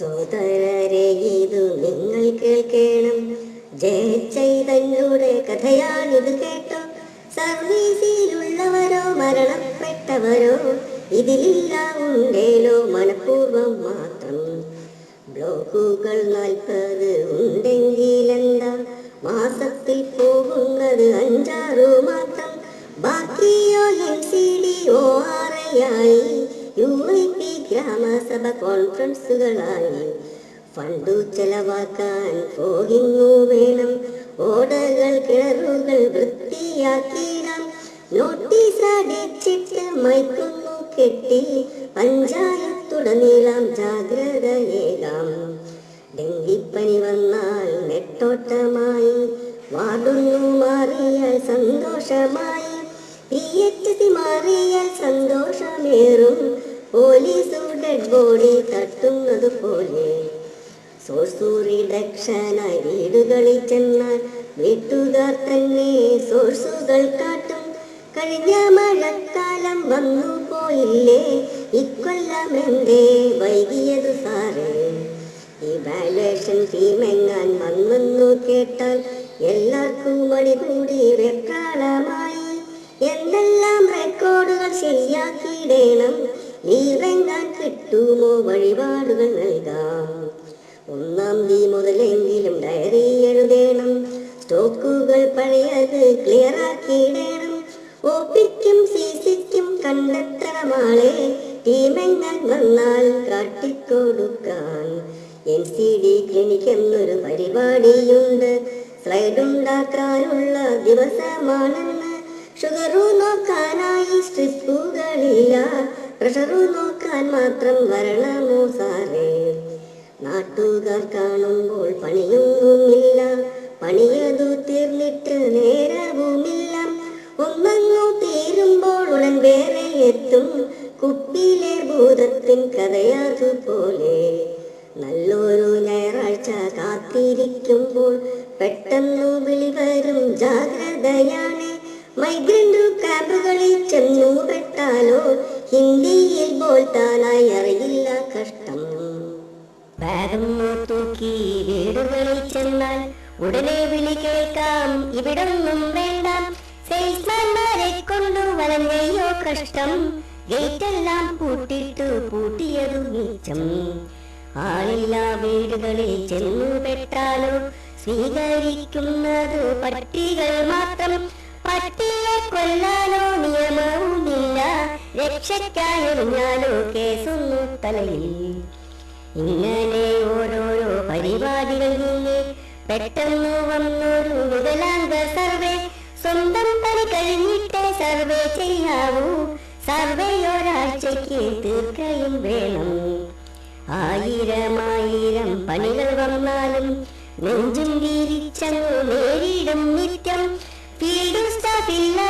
സോദരരെ ഇതു നിങ്ങൾ കേൾക്കണം. ജയചൈതന്യുടെ കഥയാണിത് കേട്ടോ. സർവീസിലുള്ളവരോ മരണപ്പെട്ടവരോ ഇതിലില്ല ഉണ്ടേലോ മനഃപൂർവം മാത്രം. ബ്ലോക്കുകൾ നാൽപ്പത് ഉണ്ടെങ്കിലെന്താ? മാസത്തിൽ പോകുന്നത് അഞ്ചാറു മാത്രം. ബാക്കിയോ N C D O R ആയി യു ഐ പി ഗ്രാമസഭ കോൺഫറൻസുകളായി ഫണ്ടു ചെലവാക്കാൻ പോകുന്നു വേണം. ഓടകൾ കിണറുകൾ വൃത്തിയാക്കിയിടാം. നോട്ടീസ് അടിച്ചിട്ട് മയക്കുന്നു കെട്ടി പഞ്ചായത്തുടനീളം ജാഗ്രതയേകാം ഡെങ്കിപ്പനി വന്നാൽ നെട്ടോട്ടമായി. വാടുന്നു മാറിയാൽ സന്തോഷമായി. പി എച്ച് സി മാറിയാൽ സന്തോഷമേറും. പോലീസു ഡെഡ് ബോഡി തട്ടുന്നത് പോലെ. സോഴ്സൂറി ദക്ഷനായി വീടുകളിൽ ചെന്നാൽ വീട്ടുകാർ തന്നെ സോഴ്സുകൾ കാട്ടും. കഴിഞ്ഞ മഴക്കാലം വന്നു പോയില്ലേ? ഇക്കൊല്ലം എന്തേ വൈകിയത് സാറേ? ഈ വാലേഷൻ ടീമെങ്ങാൻ വന്നെന്നു കേട്ടാൽ എല്ലാവർക്കും മണി കൂടി വെക്കാളമായി എന്തെല്ലാം റെക്കോർഡുകൾ ശരിയാക്കിയിടേണം? ലീവെങ്ങാൻ കിട്ടുമോ വഴിപാടുകൾ നൽകാം? ഒന്നാം തീ മുതലെങ്കിലും ഡയറി എഴുതേണം. സ്റ്റോക്കുകൾ പഴയത് ക്ലിയർ ആക്കിയിടേണം. ഒപ്പിക്കും സീസിക്കും കണ്ടെത്തണമാളെ ടീമെങ്ങൾ വന്നാൽ കാട്ടിക്കൊടുക്കാൻ? എൻ സി ഡി ക്ലിനിക് എന്നൊരു പരിപാടിയുണ്ട്. സ്ലൈഡ് ഉണ്ടാക്കാനുള്ള ദിവസമാണെന്ന്. ഷുഗറു നോക്കാനായി സ്ട്രിപ്പുകളില്ല പ്രഷറു നോക്കാൻ മാത്രം വരണമോ സാറേ? നാട്ടുകാർ കാണുമ്പോൾ പണിയൊന്നുമില്ല. പണിയതു തീർന്നിട്ട് നേരവുമില്ല. ഒന്നങ്ങു തീരുമ്പോൾ ഉടൻ വേറെ എത്തും. കുപ്പിയിലെ ഭൂതത്തിൻ കഥയാതുപോലെ. നല്ലൊരു ഞായറാഴ്ച കാത്തിരിക്കുമ്പോൾ പെട്ടെന്നു വിളി വരും. ജാഗ്രതയാണ്. മൈഗ്രന്റ് ക്യാമ്പുകളിൽ ബാഗും തൂക്കി വീടുകളിൽ ചെന്നാൽ ഉടനെ വിളി കേൾക്കാം. ഇവിടൊന്നും വേണ്ട. സെയിൽസ്മാൻമാരെ കൊണ്ടു വലഞ്ഞയോ കഷ്ടം. ഗേറ്റെല്ലാം പൂട്ടിട്ടു പൂട്ടിയതു നീച്ചം. ആളില്ല വീടുകളിൽ ചെന്നു പെട്ടാലോ സ്വീകരിക്കുന്നത് പട്ടികൾ മാത്രം. പട്ടിയെ കൊല്ലാനോ നിയമവുമില്ല. രക്ഷയ്ക്കായൊഴിഞ്ഞാലോ കേസൊന്നു തലയിൽ. ഇങ്ങനെ ഓരോരോ പരിപാടികളിലെ പെട്ടെന്ന് വന്നൊരു വികലാംഗ സർവേ. സ്വന്തം പണി കഴിഞ്ഞിട്ടേ സർവേ ചെയ്യാവൂ. സർവേ ഒരാഴ്ചയ്ക്ക് തീർക്കയും വേണം. ആയിരം പണികൾ വന്നാലും നെഞ്ചും വീരിച്ചങ്ങു നേരിടും നിത്യം. ഫീൽഡ് സ്റ്റാഫില്ല